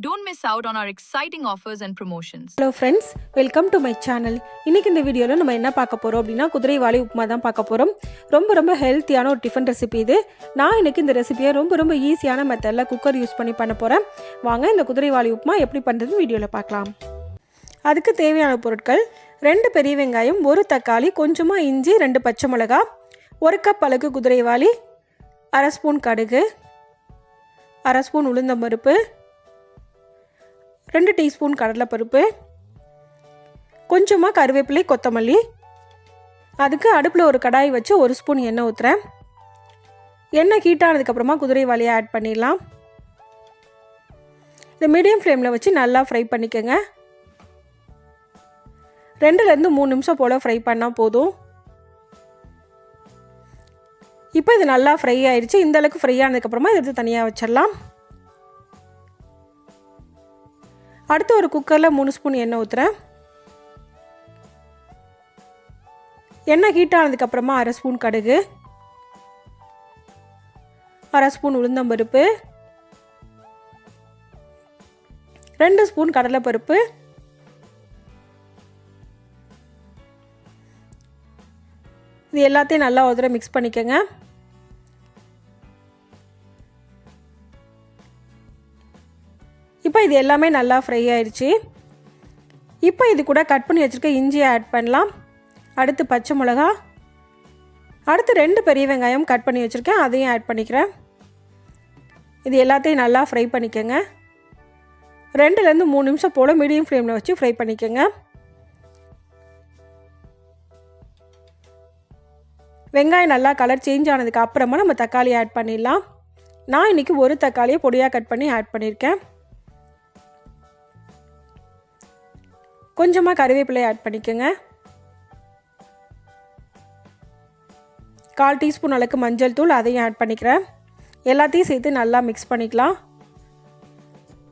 don't miss out on our exciting offers and promotions hello friends welcome to my channel இன்றைக்கி இந்த வீடியோவில் நம்ம என்ன பார்க்க போகிறோம் அப்படின்னா குதிரைவாலி உப்புமா தான் பார்க்க போகிறோம் ரொம்ப ரொம்ப ஹெல்த்தியான ஒரு டிஃபன் ரெசிபி இது. நான் இன்னைக்கு இந்த ரெசிபியை ரொம்ப ரொம்ப ஈஸியான மெத்தடில் குக்கர் யூஸ் பண்ணி பண்ண போகிறேன் வாங்க இந்த குதிரைவாலி உப்புமா எப்படி பண்ணுறதுன்னு வீடியோவில் பார்க்கலாம். அதுக்கு தேவையான பொருட்கள் ரெண்டு பெரிய வெங்காயம் ஒரு தக்காளி கொஞ்சமாக இஞ்சி ரெண்டு பச்சை மிளகா ஒரு கப் அளவுக்கு குதிரைவாலி அரை ஸ்பூன் கடுகு அரை ஸ்பூன் உளுந்தம்பருப்பு ரெண்டு டீஸ்பூன் கடலைப்பருப்பு கொஞ்சமாக கருவேப்பிலை கொத்தமல்லி. அதுக்கு அடுப்பில் ஒரு கடாய் வச்சு ஒரு ஸ்பூன் எண்ணெய் ஊற்றுறேன் எண்ணெய் ஹீட்டானதுக்கப்புறமா குதிரை குதிரைவாலியை ஆட் பண்ணிடலாம். இந்த மீடியம் ஃப்ளேமில் வச்சு நல்லா ஃப்ரை பண்ணிக்கோங்க. ரெண்டுலேருந்து மூணு நிமிஷம் போல் ஃப்ரை பண்ணால் போதும். இப்போ இது நல்லா ஃப்ரை ஆயிடுச்சு இந்தளவுக்கு ஃப்ரை ஆனதுக்கப்புறமா இதை எடுத்து தனியாக வச்சிடலாம். அடுத்து ஒரு குக்கரில் மூணு ஸ்பூன் எண்ணெய் ஊற்றுறேன் எண்ணெய் ஹீட் ஆனதுக்கப்புறமா அரை ஸ்பூன் கடுகு. அரை ஸ்பூன் உளுந்தம்பருப்பு ரெண்டு ஸ்பூன் கடலைப்பருப்பு. இது எல்லாத்தையும் நல்லா ஒரு தடவை மிக்ஸ் பண்ணிக்கோங்க. இப்போ இது எல்லாமே நல்லா ஃப்ரை ஆயிடுச்சு இப்போ இது கூட கட் பண்ணி வச்சுருக்க இஞ்சியை ஆட் பண்ணலாம். அடுத்து பச்சை மிளகா. அடுத்து ரெண்டு பெரிய வெங்காயம் கட் பண்ணி வச்சுருக்கேன் அதையும் ஆட் பண்ணிக்கிறேன். இது எல்லாத்தையும் நல்லா ஃப்ரை பண்ணிக்கோங்க. ரெண்டுலேருந்து மூணு நிமிஷம் போல் மீடியம் ஃப்ளேமில் வச்சு ஃப்ரை பண்ணிக்கோங்க. வெங்காயம் நல்லா கலர் சேஞ்ச் ஆனதுக்கு அப்புறமா நம்ம தக்காளி ஆட் பண்ணிடலாம். நான் இன்றைக்கி ஒரு தக்காளியை பொடியாக கட் பண்ணி ஆட் பண்ணியிருக்கேன் கொஞ்சமாக கருவேப்பிலை ஆட் பண்ணிக்கோங்க. கால் டீஸ்பூன் அளவுக்கு மஞ்சள் தூள் அதையும் ஆட் பண்ணிக்கிறேன். எல்லாத்தையும் சேர்த்து நல்லா மிக்ஸ் பண்ணிக்கலாம்.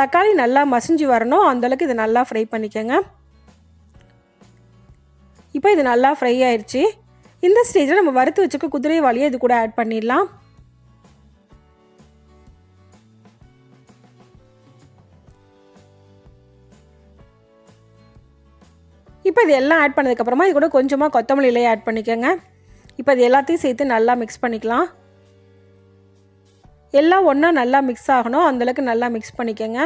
தக்காளி நல்லா மசிஞ்சு வரணும். அந்தளவுக்கு இதை நல்லா ஃப்ரை பண்ணிக்கோங்க. இப்போ இது நல்லா ஃப்ரை ஆயிடுச்சு இந்த ஸ்டேஜில் நம்ம வறுத்து வச்சுக்க குதிரை வாலியை இது கூட ஆட் பண்ணிடலாம். இப்போ இது எல்லாம் ஆட் பண்ணதுக்கப்புறமா இது கூட கொஞ்சமாக கொத்தமல்லி இலையை ஆட் பண்ணிக்கோங்க. இப்போ இது எல்லாத்தையும் சேர்த்து நல்லா மிக்ஸ் பண்ணிக்கலாம். எல்லாம் ஒன்றா நல்லா மிக்ஸ் ஆகணும். அந்தளவுக்கு நல்லா மிக்ஸ் பண்ணிக்கோங்க.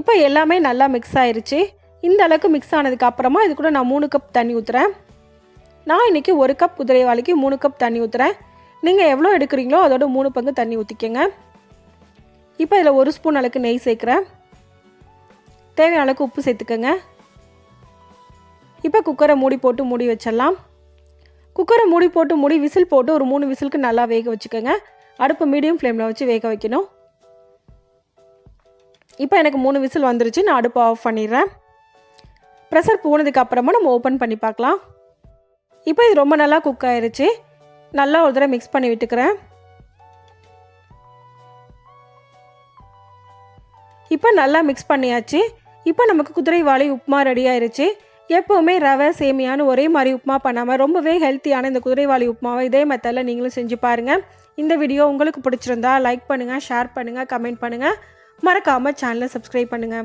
இப்போ எல்லாமே நல்லா மிக்ஸ் ஆயிடுச்சு இந்த அளவுக்கு மிக்ஸ் ஆனதுக்கு அப்புறமா இது கூட நான் மூணு கப் தண்ணி ஊற்றுறேன் நான் இன்றைக்கி ஒரு கப் குதிரைவாளிக்கு மூணு கப் தண்ணி ஊற்றுறேன் நீங்கள் எவ்வளோ எடுக்கிறீங்களோ அதோட மூணு பங்கு தண்ணி ஊற்றிக்கங்க இப்போ இதில் ஒரு ஸ்பூன் அளவுக்கு நெய் சேர்க்குறேன். தேவையான அளவுக்கு உப்பு சேர்த்துக்கோங்க. இப்போ குக்கரை மூடி போட்டு மூடி வச்சிடலாம். குக்கரை மூடி போட்டு மூடி விசில் போட்டு ஒரு மூணு விசிலுக்கு நல்லா வேக வச்சுக்கோங்க. அடுப்பு மீடியம் ஃப்ளேமில் வச்சு வேக வைக்கணும். இப்போ எனக்கு மூணு விசில் வந்துருச்சு நான் அடுப்பை ஆஃப் பண்ணிடுறேன். ப்ரெஷர் போனதுக்கு அப்புறமா நம்ம ஓப்பன் பண்ணி பார்க்கலாம். இப்போ இது ரொம்ப நல்லா குக் ஆயிடுச்சு நல்லா ஒரு தடவை மிக்ஸ் பண்ணி விட்டுக்கிறேன். இப்போ நல்லா மிக்ஸ் பண்ணியாச்சு. இப்போ நமக்கு குதிரைவாளி உப்புமா ரெடி ஆயிடுச்சு எப்போவுமே ரவை சேமியான்னு ஒரே மாதிரி உப்புமா பண்ணாமல் ரொம்பவே ஹெல்த்தியான இந்த குதிரைவாளி உப்புமாவை இதே மெத்தடில் நீங்களும் செஞ்சு பாருங்கள் இந்த வீடியோ உங்களுக்கு பிடிச்சிருந்தா லைக் பண்ணுங்கள் ஷேர் பண்ணுங்கள் கமெண்ட் பண்ணுங்கள் மறக்காமல் சேனலை சப்ஸ்கிரைப் பண்ணுங்கள்